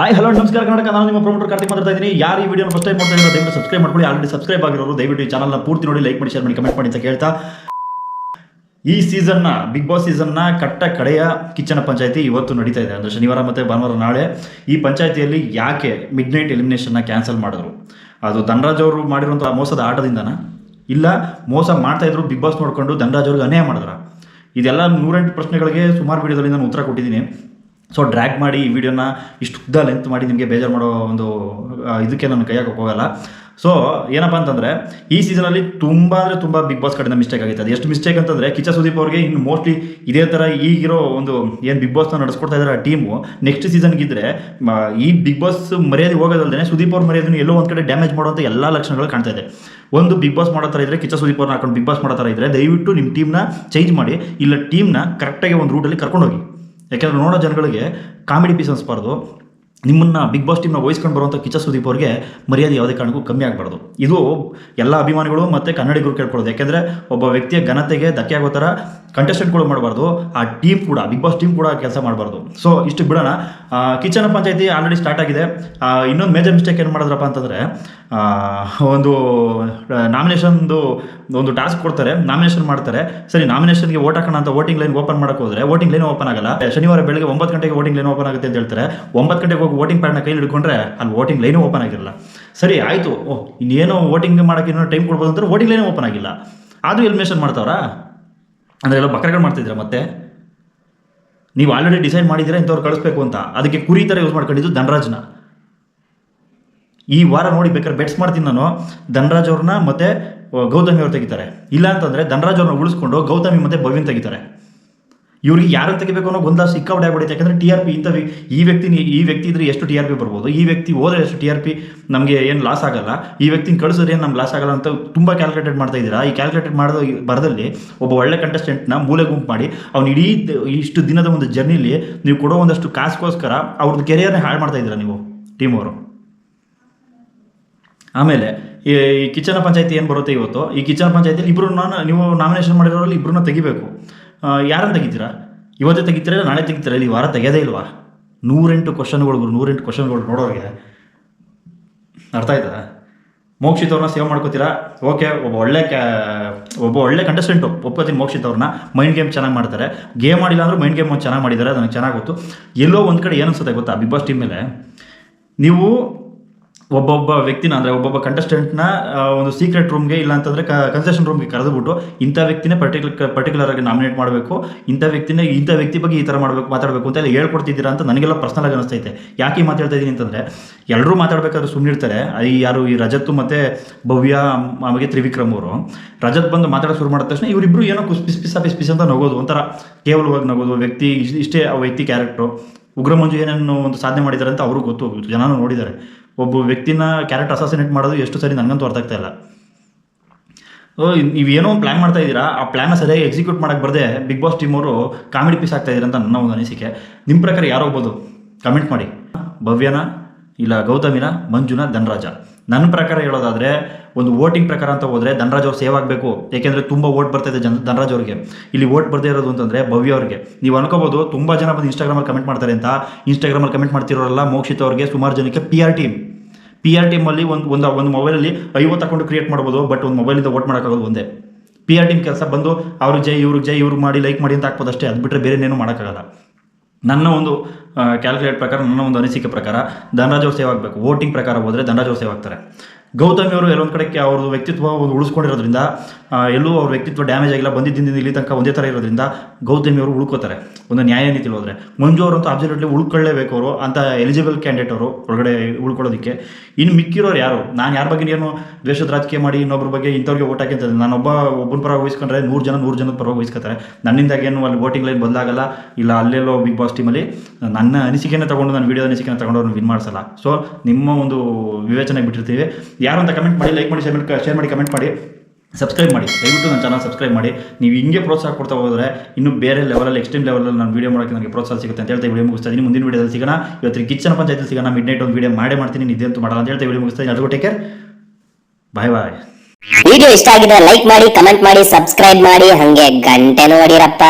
Hi hello ನಮಸ್ಕಾರ ಕನ್ನಡ ನಾನು ನಿಮ್ಮ ಪ್ರಮೋಟರ್ ಕಾರ್ತಿಕ್ ಮಾತಾಡ್ತಾ ಇದ್ದೀನಿ. ಯಾರು ಈ ವಿಡಿಯೋ ಫಸ್ಟ್ ಟೈಮ್ ಮಾಡ್ತಾ ಇದ್ದಾರೆ ದಯವಿಟ್ಟು ಸಬ್ಸ್ಕ್ರೈಬ್ ಮಾಡ್ಕೊಳ್ಳಿ. ಆಲ್ರೆಡಿ ಸಬ್ಸ್ಕ್ರೈಬ್ ಆಗಿರೋರು ದಯವಿಟ್ಟು ಈ ಚಾನಲ್ನ ಪೂರ್ತಿ ನೋಡಿ ಲೈಕ್ ಮಾಡಿ ಶೇರ್ ಮಾಡಿ ಕಮೆಂಟ್ ಮಾಡಿ ಅಂತ ಕೇಳ್ತಾ. ಈ ಸೀಸನ್ನ ಬಿಗ್ ಬಾಸ್ ಸೀಸನ್ನ ಕಟ್ಟ ಕಡೆಯ ಕಿಚ್ಚನ ಪಂಚಾಯತಿ ಇವತ್ತು ನಡೀತಾ ಇದೆ. ಅಂದರೆ ಶನಿವಾರ ಮತ್ತು ಭಾನುವಾರ ನಾಳೆ ಈ ಪಂಚಾಯತಿಯಲ್ಲಿ ಯಾಕೆ ಮಿಡ್ ನೈಟ್ ಎಲಿಮಿನೇಷನ್ನ ಕ್ಯಾನ್ಸಲ್ ಮಾಡಿದ್ರು? ಅದು ಧನರಾಜ್ ಅವರು ಮಾಡಿರುವಂಥ ಮೋಸದ ಆಟದಿಂದನಾ? ಇಲ್ಲ, ಮೋಸ ಮಾಡ್ತಾ ಇದ್ರು ಬಿಗ್ ಬಾಸ್ ನೋಡಿಕೊಂಡು ಧನರಾಜ್ ಅವ್ರಿಗೆ ಅನ್ಯಾಯ ಮಾಡಿದ್ರ? ಇದೆಲ್ಲ ನೂರೆಂಟು ಪ್ರಶ್ನೆಗಳಿಗೆ ಸುಮಾರು ವಿಡಿಯೋದಲ್ಲಿ ನಾನು ಉತ್ತರ ಕೊಟ್ಟಿದ್ದೀನಿ. ಸೊ ಡ್ರ್ಯಾಗ್ ಮಾಡಿ ಈ ವಿಡಿಯೋನ ಇಷ್ಟು ಉದ್ದ ಲೆಂತ್ ಮಾಡಿ ನಿಮಗೆ ಬೇಜಾರು ಮಾಡೋ ಒಂದು ಇದಕ್ಕೆ ನಾನು ಕೈ ಹಾಕೋಕೆ ಹೋಗಲ್ಲ. ಸೊ ಏನಪ್ಪ ಅಂತಂದರೆ ಈ ಸೀಸನಲ್ಲಿ ತುಂಬ ಅಂದರೆ ತುಂಬ ಬಿಗ್ ಬಾಸ್ ಕಡೆಯಿಂದ ಮಿಸ್ಟೇಕ್ ಆಗಿತ್ತು. ಅದು ಎಷ್ಟು ಮಿಸ್ಟೇಕ್ ಅಂತಂದರೆ ಕಿಚ್ಚ ಸುದೀಪ್ ಅವ್ರಿಗೆ ಇನ್ನು ಮೋಸ್ಟ್ಲಿ ಇದೇ ಥರ ಈಗಿರೋ ಒಂದು ಏನು ಬಿಗ್ ಬಾಸ್ನ ನಡೆಸ್ಕೊಡ್ತಾ ಇದ್ದಾರೆ ಆ ಟೀಮು ನೆಕ್ಸ್ಟ್ ಸೀಸನ್ಗಿದ್ರೆ ಈ ಬಿಗ್ ಬಾಸ್ ಮರ್ಯಾದೆ ಹೋಗೋದಲ್ಲದೆ ಸುದೀಪ್ ಅವ್ರ ಮರ್ಯಾದನ್ನು ಎಲ್ಲೋ ಒಂದು ಕಡೆ ಡ್ಯಾಮೇಜ್ ಮಾಡುವಂಥ ಎಲ್ಲ ಲಕ್ಷಣಗಳು ಕಾಣ್ತಾ ಇದೆ. ಒಂದು ಬಿಗ್ ಬಾಸ್ ಮಾಡೋ ಥರ ಇದ್ದರೆ ಕಿಚ್ಚ ಸುದೀಪ್ ಅವ್ರನ್ನ ಹಾಕೊಂಡು ಬಿಗ್ ಬಾಸ್ ಮಾಡೋ ಥರ ಇದ್ದರೆ ದಯವಿಟ್ಟು ನಿಮ್ಮ ಟೀಮ್ನ ಚೇಂಜ್ ಮಾಡಿ, ಇಲ್ಲ ಟೀಮ್ನ ಕರೆಕ್ಟಾಗಿ ಒಂದು ರೂಟಲ್ಲಿ ಕರ್ಕೊಂಡೋಗಿ. ಯಾಕೆಂದ್ರೆ ನೋಡೋ ಜನಗಳಿಗೆ ಕಾಮಿಡಿ ಪೀಸ್ ಅನಿಸ್ಬಾರ್ದು. ನಿಮ್ಮನ್ನ ಬಿಗ್ ಬಾಸ್ ಟೀಮ್ನ ವಹಿಸ್ಕೊಂಡು ಬರುವಂಥ ಕಿಚ್ಚ ಸುದೀಪ್ ಅವರಿಗೆ ಮರ್ಯಾದೆ ಯಾವುದೇ ಕಾರಣಕ್ಕೂ ಕಮ್ಮಿ ಆಗಬಾರ್ದು. ಇದು ಎಲ್ಲ ಅಭಿಮಾನಿಗಳು ಮತ್ತು ಕನ್ನಡಿಗರು ಕೇಳ್ಕೊಳ್ಳೋದು. ಯಾಕೆಂದರೆ ಒಬ್ಬ ವ್ಯಕ್ತಿಯ ಘನತೆಗೆ ಧಕ್ಕೆ ಆಗೋ ಥರ ಕಂಟೆಸ್ಟೆಂಟ್ಗಳು ಮಾಡಬಾರ್ದು. ಆ ಟೀಮ್ ಕೂಡ, ಬಿಗ್ ಬಾಸ್ ಟೀಮ್ ಕೂಡ ಕೆಲಸ ಮಾಡಬಾರ್ದು. ಸೊ ಇಷ್ಟು ಬಿಡೋಣ. ಕಿಚನ್ ಪಂಚಾಯತಿ ಆಲ್ರೆಡಿ ಸ್ಟಾರ್ಟ್ ಆಗಿದೆ. ಇನ್ನೊಂದು ಮೇಜರ್ ಮಿಸ್ಟೇಕ್ ಏನು ಮಾಡಿದ್ರಪ್ಪ ಅಂತಂದರೆ ಒಂದು ನಾಮಿನೇಷನ್ದು ಒಂದು ಟಾಸ್ಕ್ ಕೊಡ್ತಾರೆ. ನಾಮಿನೇಷನ್ ಮಾಡ್ತಾರೆ. ಸರಿ ನಾಮಿನೇಷನ್ಗೆ ಓಟ್ ಹಾಕೋಣ ಅಂತ ವೋಟಿಂಗ್ ಲೈನ್ ಓಪನ್ ಮಾಡಕ್ಕೆ ಹೋದ್ರೆ ವೋಟಿಂಗ್ ಲೈನ್ ಓಪನ್ ಆಗಲ್ಲ. ಶನಿವಾರ ಬೆಳಗ್ಗೆ ಒಂಬತ್ತು ಗಂಟೆಗೆ ವೋಟಿಂಗ್ ಲೈನ್ ಓಪನ್ ಆಗುತ್ತೆ ಅಂತ ಹೇಳ್ತಾರೆ. ಒಂಬತ್ತು ಗಂಟೆಗೆ ಹೋಗಿ ವೋಟಿಂಗ್ ಪ್ಯಾಡ್ನ ಕೈಲಿ ಹಿಡ್ಕೊಂಡ್ರೆ ಅಲ್ಲಿ ವೋಟಿಂಗ್ ಲೈನು ಓಪನ್ ಆಗಿರಲ್ಲ. ಸರಿ, ಆಯಿತು. ಓಹ್ ಇನ್ನೇನೋ ವೋಟಿಂಗ್ ಮಾಡೋಕ್ಕೆ ಏನೋ ಟೈಮ್ ಕೊಡ್ಬೋದು ಅಂದ್ರೆ ವೋಟಿಂಗ್ ಲೈನ್ ಓಪನ್ ಆಗಿಲ್ಲ. ಆದರೂ ಎಲಿಮಿನೇಷನ್ ಮಾಡ್ತಾವ್ರಾ? ಅಂದರೆ ಎಲ್ಲ ಬಕ್ರೆಗಳು ಮಾಡ್ತಿದ್ರೆ ಮತ್ತೆ? ನೀವು ಆಲ್ರೆಡಿ ಡಿಸೈಡ್ ಮಾಡಿದ್ದೀರಾ, ಇಂಥವ್ರು ಕಳಿಸ್ಬೇಕು ಅಂತ. ಅದಕ್ಕೆ ಕುರಿ ಥರ ಯೂಸ್ ಮಾಡ್ಕೊಂಡಿದ್ದು ಧನರಾಜ್ನ. ಈ ವಾರ ನೋಡಿ ಬೇಕಾದ್ರೆ ಬೆಟ್ಸ್ ಮಾಡ್ತೀನಿ ನಾನು. ಧನರಾಜ್ ಅವ್ರನ್ನ ಮತ್ತೆ, ಗೌತಮಿ ಅವ್ರು ತೆಗಿತಾರೆ. ಇಲ್ಲ ಅಂತಂದರೆ ಧನರಾಜ್ ಅವ್ರನ್ನ ಉಳಿಸ್ಕೊಂಡು ಗೌತಮಿ ಮತ್ತೆ ಭವ್ಯನ್ ತೆಗಿತಾರೆ. ಇವ್ರಿಗೆ ಯಾರನ್ನು ತೆಗಿಬೇಕು ಅನ್ನೋ ಗೊಂದಲ ಸಿಕ್ಕಾಪಟ್ಟೆ ಆಗ್ಬಿಡುತ್ತೆ ಯಾಕಂದರೆ ಟಿ ಆರ್ ಪಿ ಇಂಥ ಈ ವ್ಯಕ್ತಿ ಈ ವ್ಯಕ್ತಿ ಇದ್ರೆ ಎಷ್ಟು ಟಿ ಆರ್ ಪಿ ಬರ್ಬೋದು? ಈ ವ್ಯಕ್ತಿ ಹೋದ್ರೆ ಎಷ್ಟು ಟಿ ಆರ್ ಪಿ ನಮಗೆ ಏನು ಲಾಸ್ ಆಗಲ್ಲ. ಈ ವ್ಯಕ್ತಿನ ಕಳಿಸಿದ್ರೆ ಏನು ನಮ್ಗೆ ಲಾಸ್ ಆಗಲ್ಲ ಅಂತ ತುಂಬ ಕ್ಯಾಲ್ಕುಲೇಟ್ ಮಾಡ್ತಾ ಇದ್ದೀರಾ? ಈ ಕ್ಯಾಲ್ಕುಲೇಟ್ ಮಾಡೋ ಬರದಲ್ಲಿ ಒಬ್ಬ ಒಳ್ಳೆ ಕಂಟೆಸ್ಟೆಂಟ್ನ ಮೂಲೆ ಗುಂಪು ಮಾಡಿ ಅವ್ನು ಇಡೀ ಇಷ್ಟು ದಿನದ ಒಂದು ಜರ್ನಿಲಿ ನೀವು ಕೊಡೋ ಒಂದಷ್ಟು ಕಾಸ್ಗೋಸ್ಕರ ಅವ್ರದ್ದು ಕೆರಿಯರ್ನೇ ಹಾಳು ಮಾಡ್ತಾ ಇದ್ದೀರಾ ನೀವು ಟೀಮ್ ಅವರು? ಆಮೇಲೆ ಈ ಕಿಚನ ಪಂಚಾಯತಿ ಏನು ಬರುತ್ತೆ ಇವತ್ತು? ಈ ಕಿಚನ ಪಂಚಾಯತಿಯಲ್ಲಿ ಇಬ್ಬರು ನಾನು ನೀವು ನಾಮಿನೇಷನ್ ಮಾಡಿರೋರಲ್ಲಿ ಇಬ್ಬರನ್ನ ತೆಗಿಬೇಕು. ಯಾರನ್ನ ತೆಗಿತೀರಾ? ಇವತ್ತೇ ತೆಗಿತೀರಾ ಇಲ್ಲ ನಾಳೆ ತೆಗಿತೀರಾ? ಇಲ್ಲಿ ವಾರ ತೆಗೆಯೋದೇ ಇಲ್ವಾ? ನೂರೆಂಟು ಕ್ವಶನ್ಗಳು ನೂರೆಂಟು ಕ್ವಶನ್ಗಳು ನೋಡೋರಿಗೆ. ಅರ್ಥ ಆಯ್ತಾ? ಮೋಕ್ಷಿತ್ ಅವ್ರನ್ನ ಸೇವ್ ಮಾಡ್ಕೋತೀರಾ? ಓಕೆ, ಒಬ್ಬ ಒಳ್ಳೆ ಕ್ಯಾ ಒಬ್ಬ ಒಳ್ಳೆ ಕಂಟೆಸ್ಟೆಂಟು ಒಪ್ಪತ್ತೀನಿ ಮೋಕ್ಷಿತ್ ಅವ್ರನ್ನ. ಮೈಂಡ್ ಗೇಮ್ ಚೆನ್ನಾಗಿ ಮಾಡ್ತಾರೆ. ಗೇಮ್ ಮಾಡಿಲ್ಲ ಅಂದ್ರೆ ಮೈಂಡ್ ಗೇಮ್ ಚೆನ್ನಾಗಿ ಮಾಡಿದ್ದಾರೆ ನನಗೆ ಚೆನ್ನಾಗಿ ಗೊತ್ತು. ಎಲ್ಲೋ ಒಂದು ಕಡೆ ಏನು ಅನ್ಸುತ್ತೆ ಗೊತ್ತಾ? ಬಿಗ್ ಬಾಸ್ ಟೀಮ್ ಮೇಲೆ. ನೀವು ಒಬ್ಬೊಬ್ಬ ವ್ಯಕ್ತಿನ, ಅಂದರೆ ಒಬ್ಬೊಬ್ಬ ಕಂಟೆಸ್ಟೆಂಟ್ನ ಒಂದು ಸೀಕ್ರೆಟ್ ರೂಮ್ಗೆ ಇಲ್ಲ ಅಂತಂದರೆ ಕನ್ಸೆಷನ್ ರೂಮ್ಗೆ ಕರೆದುಬಿಟ್ಟು ಇಂಥ ವ್ಯಕ್ತಿನೇ ಪರ್ಟಿಕ್ಯುಲರ್ ಪರ್ಟಿಕ್ಯುಲರ್ ಆಗಿ ನಾಮಿನೇಟ್ ಮಾಡಬೇಕು, ಇಂಥ ವ್ಯಕ್ತಿನೇ, ಇಂಥ ವ್ಯಕ್ತಿ ಬಗ್ಗೆ ಈ ಥರ ಮಾಡಬೇಕು, ಮಾತಾಡಬೇಕು ಅಂತ ಎಲ್ಲ ಹೇಳ್ಕೊಡ್ತಿದ್ದೀರಾ ಅಂತ ನನಗೆಲ್ಲ ಪರ್ಸನಲ್ ಆಗಿ ಅನಿಸ್ತೈತೆ. ಯಾಕೆ ಮಾತಾಡ್ತಾ ಇದ್ದೀನಿ ಅಂತಂದರೆ ಎಲ್ಲರೂ ಮಾತಾಡಬೇಕಾದ್ರೆ ಸುಮ್ಮನಿರ್ತಾರೆ ಈ ಯಾರು, ಈ ರಜತ್ ಮತ್ತು ಭವ್ಯ ಆಮೇಲೆ ತ್ರಿವಿಕ್ರಮ್ ಅವರು. ರಜತ್ ಬಂದು ಮಾತಾಡೋಕೆ ಶುರು ಮಾಡಿದ ತಕ್ಷಣ ಇವರಿಬ್ಬರು ಏನೋ ಕುಸ್, ಪಿಸ್ ಪಿಸ್ ಅಂತ ನಗೋದು, ಒಂಥರ ಕೇವಲವಾಗಿ ನಗೋದು, ವ್ಯಕ್ತಿ ಇಷ್ಟ್- ಆ ವ್ಯಕ್ತಿ ಕ್ಯಾರೆಕ್ಟ್ರು ಉಗ್ರಮಂಜು ಏನೇನು ಒಂದು ಸಾಧನೆ ಮಾಡಿದ್ದಾರೆ ಅಂತ ಅವ್ರಿಗೆ ಗೊತ್ತು ಜನನೂ ನೋಡಿದ್ದಾರೆ ಒಬ್ಬ ವ್ಯಕ್ತಿನ ಕ್ಯಾರೆಕ್ಟರ್ ಅಸಾಸಿನೇಟ್ ಮಾಡೋದು ಎಷ್ಟು ಸರಿ ನನಗಂತೂ ಅರ್ಥ ಆಗ್ತಾ ಇಲ್ಲ. ನೀವೇನೋ ಒಂದು ಪ್ಲ್ಯಾನ್ ಮಾಡ್ತಾ ಇದ್ದೀರಾ, ಆ ಪ್ಲ್ಯಾನ ಸರಿಯಾಗಿ ಎಕ್ಸಿಕ್ಯೂಟ್ ಮಾಡಕ್ಕೆ ಬರದೆ ಬಿಗ್ ಬಾಸ್ ಟೀಮ್ ಅವರು ಕಾಮಿಡಿ ಪೀಸ್ ಆಗ್ತಾ ಇದ್ದೀರಾ ಅಂತ ನನ್ನ ಒಂದು ಅನಿಸಿಕೆ. ನಿಮ್ಮ ಪ್ರಕಾರ ಯಾರು ಹೋಗ್ಬೋದು ಕಮೆಂಟ್ ಮಾಡಿ. ಭವ್ಯನ ಇಲ್ಲ ಗೌತಮಿನ ಮಂಜುನ ಧನರಾಜ. ನನ್ನ ಪ್ರಕಾರ ಹೇಳೋದಾದರೆ ಒಂದು ವೋಟಿಂಗ್ ಪ್ರಕಾರ ಅಂತ ಹೋದರೆ ಧನರಾಜ್ ಅವ್ರು ಸೇವ್ ಆಗಬೇಕು. ಏಕೆಂದರೆ ತುಂಬ ವೋಟ್ ಬರ್ತಾ ಜನ ಧನರಾಜ್ ಅವ್ರಿಗೆ. ಇಲ್ಲಿ ವೋಟ್ ಬರ್ದೇ ಇರೋದು ಅಂತಂದರೆ ಭವ್ಯ ಅವ್ರಿಗೆ. ನೀವು ಅನ್ಕೋಬೋದು ತುಂಬ ಜನ ಬಂದು ಇನ್ಸ್ಟಾಗ್ರಾಮಲ್ಲಿ ಕಮೆಂಟ್ ಮಾಡ್ತಾರೆ ಅಂತ. ಇನ್ಸ್ಟಾಗ್ರಾಮಲ್ಲಿ ಕಮೆಂಟ್ ಮಾಡ್ತಿರೋರಲ್ಲ ಮೋಕ್ಷಿತ್ ಅವ್ರಿಗೆ ಸುಮಾರು ಜನಕ್ಕೆ P R team P R ಟೀಮಲ್ಲಿ ಒಂದು ಒಂದು ಒಂದು ಮೊಬೈಲಲ್ಲಿ ಐವತ್ತು ಅಕೌಂಟ್ ಕ್ರಿಯೇಟ್ ಮಾಡ್ಬೋದು ಬಟ್ ಒಂದು ಮೊಬೈಲಿಂದ ವೋಟ್ ಮಾಡೋಕ್ಕಾಗೋದು ಒಂದೇ. ಪಿ ಆರ್ ಟೀಮ್ ಕೆಲಸ ಬಂದು ಅವ್ರಿಗೆ ಜೈ, ಇವ್ರಿಗೆ ಜೈ, ಇವ್ರಿಗೆ ಮಾಡಿ ಲೈಕ್ ಮಾಡಿ ಅಂತ ಹಾಕ್ಬೋದು ಅಷ್ಟೇ. ಅದು ಬಿಟ್ಟರೆ ಬೇರೆ ಏನೂ ಮಾಡೋಕ್ಕಾಗಲ್ಲ. ನನ್ನ ಒಂದು ಕ್ಯಾಲ್ಕುಲೇಟ್ ಪ್ರಕಾರ, ನನ್ನ ಒಂದು ಅನಿಸಿಕೆ ಪ್ರಕಾರ ಧನರಾಜ್ ಅವ್ರು ಸೇವ್ ಆಗಬೇಕು. ವೋಟಿಂಗ್ ಪ್ರಕಾರ ಹೋದರೆ ಧನರಾಜ್ ಅವ್ರು ಸೇವ್ ಆಗ್ತಾರೆ. ಗೌತಮಿ ಅವರು ಎಲ್ಲೊಂದು ಕಡೆಗೆ ಅವ್ರದ್ದು ವ್ಯಕ್ತಿತ್ವ ಒಂದು ಉಳಿಸ್ಕೊಂಡಿರೋದ್ರಿಂದ ಎಲ್ಲೂ ಅವ್ರ ವ್ಯಕ್ತಿತ್ವ ಡ್ಯಾಮೇಜ್ ಆಗಿಲ್ಲ ಬಂದಿದ್ದಿಂದ ಇಲ್ಲಿ ತನಕ ಒಂದೇ ಥರ ಇರೋದ್ರಿಂದ ಗೌತಮಿ ಅವರು ಉಳ್ಕೋತಾರೆ. ಒಂದು ನ್ಯಾಯ ನೀತಿ ಹೋದರೆ ಮಂಜು ಅವರಂತೂ ಅಬ್ಸಲ್ಯೂಟ್ಲಿ ಉಳ್ಕೊಳ್ಳೇಬೇಕು ಅವರು, ಅಂತ ಎಲಿಜಿಬಲ್ ಕ್ಯಾಂಡಿಡೇಟ್ ಅವರು ಒಳಗಡೆ ಉಳ್ಕೊಳ್ಳೋದಕ್ಕೆ. ಇನ್ನು ಮಿಕ್ಕಿರೋರು ಯಾರು? ನಾನು ಯಾರ ಬಗ್ಗೆ ಏನು ದ್ವೇಷದ ರಾಜಕೀಯ ಮಾಡಿ ಇನ್ನೊಬ್ಬರ ಬಗ್ಗೆ ಇಂಥವ್ರಿಗೆ ಓಟ್ ಹಾಕಿಂತದೆ ನಾನೊಬ್ಬ ಒಬ್ಬನ ಪರವಾಗಿ ವಹಿಸ್ಕೊಂಡ್ರೆ ನೂರು ಜನ, ನೂರು ಜನದ ಪರವಾಗಿ ವಹಿಸ್ಕೊತಾರೆ ನನ್ನಿಂದಾಗಿ ಏನು ಅಲ್ಲಿ ವೋಟಿಂಗ್ ಲೈನ್ ಬದಲಾಗಲ್ಲ, ಇಲ್ಲ ಅಲ್ಲೆಲ್ಲೋ ಬಿಗ್ ಬಾಸ್ ಟೀಮಲ್ಲಿ ನನ್ನ ಅನಿಸಿಕೆನೇ ತಗೊಂಡು ನಾನು ವಿಡಿಯೋ ಅನಿಸಿಕೆನ ತಗೊಂಡು ಅವ್ರನ್ನ ವಿನ್ ಮಾಡಿಸಲ್ಲ. ಸೊ ನಿಮ್ಮ ಒಂದು ವಿವೇಚನೆ ಬಿಟ್ಟಿರ್ತೀವಿ. ಯಾರು ಅಂತ ಕಮೆಂಟ್ ಮಾಡಿ ಲೈಕ್ ಮಾಡಿ ಶೇರ್ ಮಾಡಿ ಶೇರ್ ಮಾಡಿ ಕಮೆಂಟ್ ಮಾಡಿ ಸಬ್ಸ್ಕ್ರೈಬ್ ಮಾಡಿ. ದಯವಿಟ್ಟು ನನ್ನ ಚಾನಲ್ ಸಬ್ಸ್ಕ್ರೈಬ್ ಮಾಡಿ. ನೀವು ಹಿಂಗೆ ಪ್ರೋತ್ಸಾಹ ಕೊಡ್ತಾ ಹೋದರೆ ಇನ್ನೂ ಬೇರೆ ಲೆವೆಲಲ್ಲಿ ಎಕ್ಸ್ಟ್ರೀಮ್ ಲೆವೆಲಲ್ಲಿ ನಾನು ವೀಡಿಯೋ ಮಾಡೋಕ್ಕೆ ನನಗೆ ಪ್ರೋತ್ಸಾಹ ಸಿಗುತ್ತೆ ಅಂತ ಹೇಳ್ತಾ ವಿಡಿಯೋ ಮುಗಿಸ್ತಾ ಇದ್ದೀನಿ. ಮುಂದಿನ ವೀಡಿಯೋದಲ್ಲಿ ಸಿಗೋಣ. ಇವತ್ತಿನ ಕಿಚನ್ ಪಂಚಾಯತ್ ಸಿಗೋಣ. ಮಿಡ್ ನೈಟ್ ಒಂದು ವಿಡಿಯೋ ಮಾಡೇ ಮಾಡ್ತೀನಿ. ನಿದ್ದೆ ಅಂತೂ ಮಾಡಲ್ಲ ಅಂತ ಹೇಳ್ತಾ ವಿಡಿಯೋ ಮುಗಿಸ್ತಾ ಇದ್ದೀನಿ. ಅದು take care bye bye video ಇಷ್ಟ ಆಗಿದ್ರೆ ಲೈಕ್ ಮಾಡಿ ಕಮೆಂಟ್ ಮಾಡಿ ಸಬ್ಸ್ಕ್ರೈಬ್ ಮಾಡಿ. ಹಂಗೆ ಗಂಟೆನೂ ಹೊಡಿರಪ್ಪ